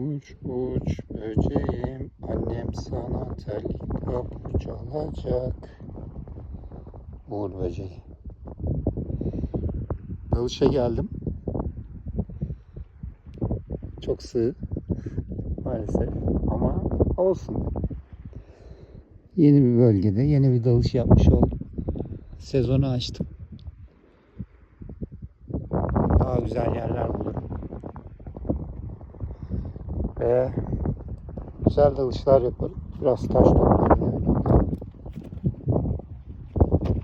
Uç uç böceğim annem sana terlik pabuç alacak. Uğur böceği. Dalışa geldim. Çok sığ maalesef ama olsun. Yeni bir bölgede yeni bir dalış yapmış oldum. Sezonu açtım. Daha güzel yerler bulurum. Ve güzel dalışlar yaparım. Biraz taş toplarım yani.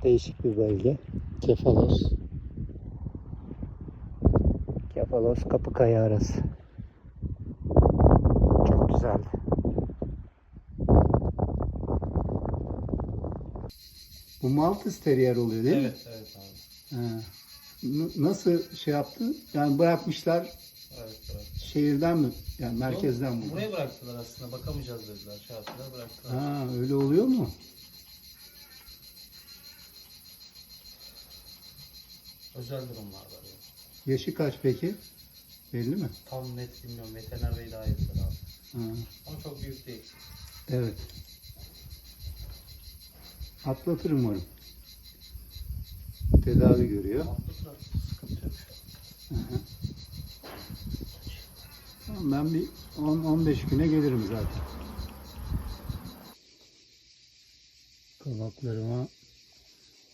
Değişik bir bölge. Kefalos. Kefalos Kapıkaya arası. Çok güzeldi. Bu Maltese Terrier oluyor değil mi? Evet, evet abi. Ha. N- Nasıl şey yaptı? Yani bırakmışlar Evet, evet. Şehirden mi? Yani merkezden mi? Buraya bıraktılar aslında. Bakamayacağız dediler. Şey yaptılar, bıraktılar. Ha öyle oluyor mu? Özel durumlar var. ya. Yaşı kaç peki? Belli mi? Tam net bilmiyorum. Veteriner Bey daha bilir abi. Ha, Ama çok büyük değil. evet. Atlatır umarım. Tedavi görüyor. Ben bir 10-15 güne gelirim zaten. Kabaklarıma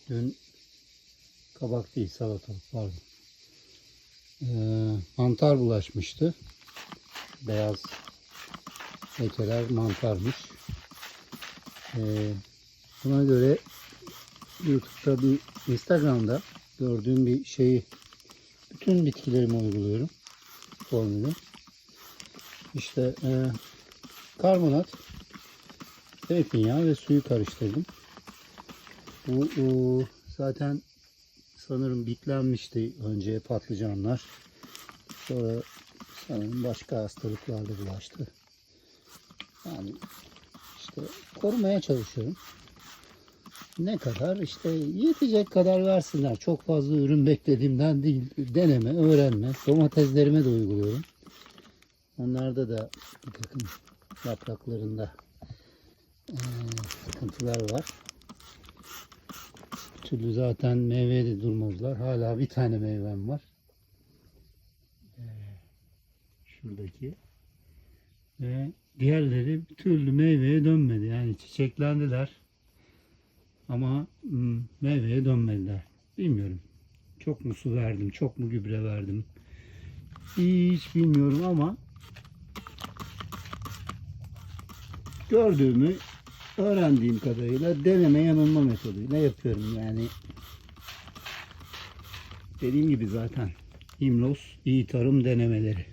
dün kabak değil salatalık pardon. Ee, mantar bulaşmıştı. Beyaz lekeler mantarmış. Ee, buna göre YouTube'da bir Instagram'da gördüğüm bir şeyi bütün bitkilerime uyguluyorum formülü. İşte e, karbonat, zeytinyağı ve suyu karıştırdım. Bu e, zaten sanırım bitlenmişti önce patlıcanlar. Sonra sanırım başka hastalıklarla bulaştı. Yani işte korumaya çalışıyorum. Ne kadar işte yetecek kadar versinler. Çok fazla ürün beklediğimden değil. Deneme, öğrenme. Domateslerime de uyguluyorum. Onlarda da bir takım yapraklarında eee, sıkıntılar var. Bir türlü zaten meyveye de durmazlar. Hala bir tane meyvem var. Şuradaki. Ve diğerleri bir türlü meyveye dönmedi. Yani çiçeklendiler. Ama meyveye dönmediler. Bilmiyorum. Çok mu su verdim, çok mu gübre verdim. Hiç bilmiyorum ama gördüğümü öğrendiğim kadarıyla deneme yanılma metoduyla yapıyorum. Yani dediğim gibi zaten İmlos iyi tarım denemeleri.